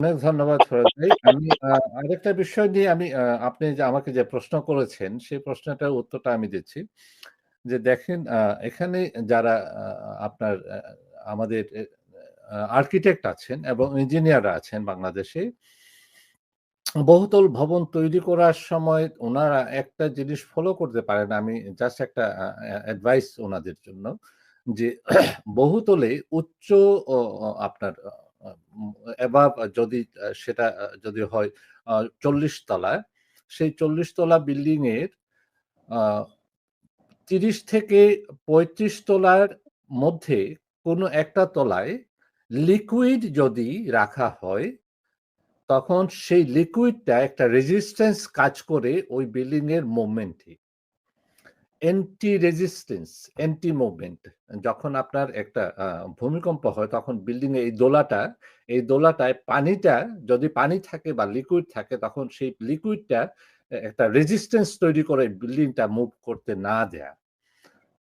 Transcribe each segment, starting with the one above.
অনেক ধন্যবাদ। আমি আরেকটা বিষয় নিয়ে আমি আপনি যে আমাকে যে প্রশ্ন করেছেন, সেই প্রশ্নটার উত্তরটা আমি দিচ্ছি। যে দেখেন এখানে যারা আপনার আমাদের আর্কিটেক্ট আছেন এবং ইঞ্জিনিয়াররা আছেন বাংলাদেশে বহুতল ভবন তৈরি করার সময় ওনারা একটা জিনিস ফলো করতে পারেন। আমি জাস্ট একটা অ্যাডভাইস ওনাদের জন্য। যে বহুতলে উচ্চ আপনার অ্যাবাভ যদি সেটা যদি হয় চল্লিশ তলায় সেই ৪০ তলা বিল্ডিং এর ৩০ থেকে ৩৫ তলার মধ্যে কোনো একটা তলায় লিকুইড যদি রাখা হয়, তখন সেই লিকুইডটা একটা রেজিস্ট্যান্স কাজ করে ওই বিল্ডিং এর মুভমেন্টে। Anti resistance anti movement. যখন আপনার একটা ভূমিকম্প হয় তখন বিল্ডিং এই দোলাটা, এই দোলাটায় পানিটা যদি পানি থাকে বা লিকুইড থাকে তখন সেই লিকুইডটা একটা রেজিস্ট্যান্স তৈরি করে বিল্ডিংটা মুভ করতে না দেয়া।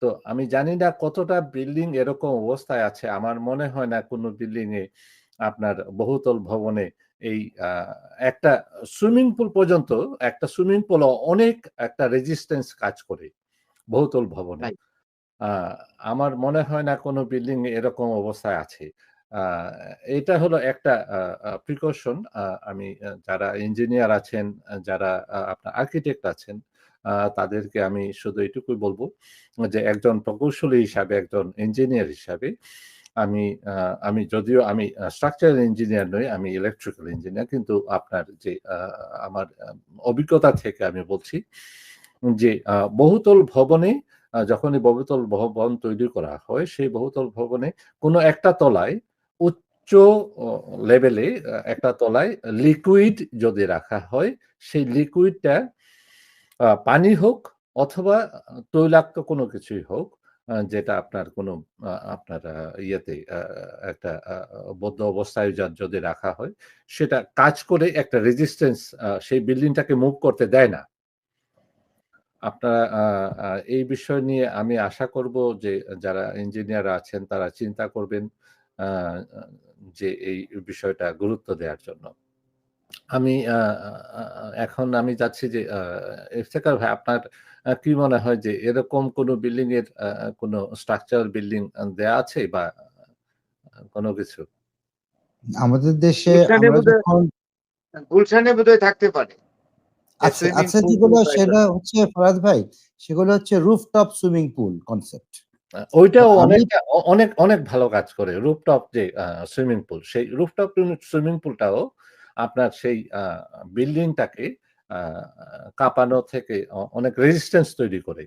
তো আমি জানি না কতটা বিল্ডিং এরকম অবস্থায় আছে। আমার মনে হয় না কোনো বিল্ডিং এ আপনার বহুতল ভবনে এই একটা সুইমিং পুল পর্যন্ত একটা সুইমিং পুলও অনেক একটা রেজিস্ট্যান্স কাজ করে বহুতল ভবনে। আমার মনে হয় না কোনো বিল্ডিং এরকম অবস্থায় আছে। এটা হলো একটা প্রিকশন আমি যারা ইঞ্জিনিয়ার আছেন, যারা আপনার আর্কিটেক্ট আছেন, তাদেরকে আমি শুধু এটুকুই বলব যে একজন প্রকৌশলী হিসাবে, একজন ইঞ্জিনিয়ার হিসাবে আমি আমি যদিও আমি স্ট্রাকচারাল ইঞ্জিনিয়ার নই, আমি ইলেকট্রিক্যাল ইঞ্জিনিয়ার। কিন্তু আপনার যে আমার অভিজ্ঞতা থেকে আমি বলছি যে বহুতল ভবনে যখনই বহুতল ভবন তৈরি করা হয়, সেই বহুতল ভবনে কোনো একটা তলায় উচ্চ লেভেলে একটা তলায় লিকুইড যদি রাখা হয়, সেই লিকুইডটা পানি হোক অথবা তৈলাক্ত কোনো কিছুই হোক, যেটা আপনার কোনো আপনার ইয়েতে একটা বদ্ধ অবস্থায় যা যদি রাখা হয়, সেটা কাজ করে একটা রেজিস্ট্যান্স সেই বিল্ডিংটাকে মুভ করতে দেয় না। আপনারা এই বিষয় নিয়ে আমি আশা করব যে যারা ইঞ্জিনিয়ার আছেন তারা চিন্তা করবেন যে এই বিষয়টা গুরুত্ব দেওয়ার জন্য। আমি এখন আমি চাচ্ছি যে আ ইফতেখার ভাই আপনার কি মনে হয় যে এরকম কোনো বিল্ডিং এর কোনো স্ট্রাকচারাল বিল্ডিং দেয়া আছে বা কোনো কিছু? আমাদের দেশে গুলশানে বোধহয় থাকতে পারে। আছে পুল যেগুলো সেটা হচ্ছে ফরাজ ভাই, সেগুলো হচ্ছে রুফটপ সুইমিং পুল কনসেপ্ট। ওইটাও অনেক অনেক, অনেক ভালো কাজ করে। রুফটপ যে সুইমিং পুল, সেই রুফটপ সুইমিং পুলটাও আপনার সেই বিল্ডিংটাকে কাঁপানো থেকে অনেক রেজিস্ট্যান্স তৈরি করে।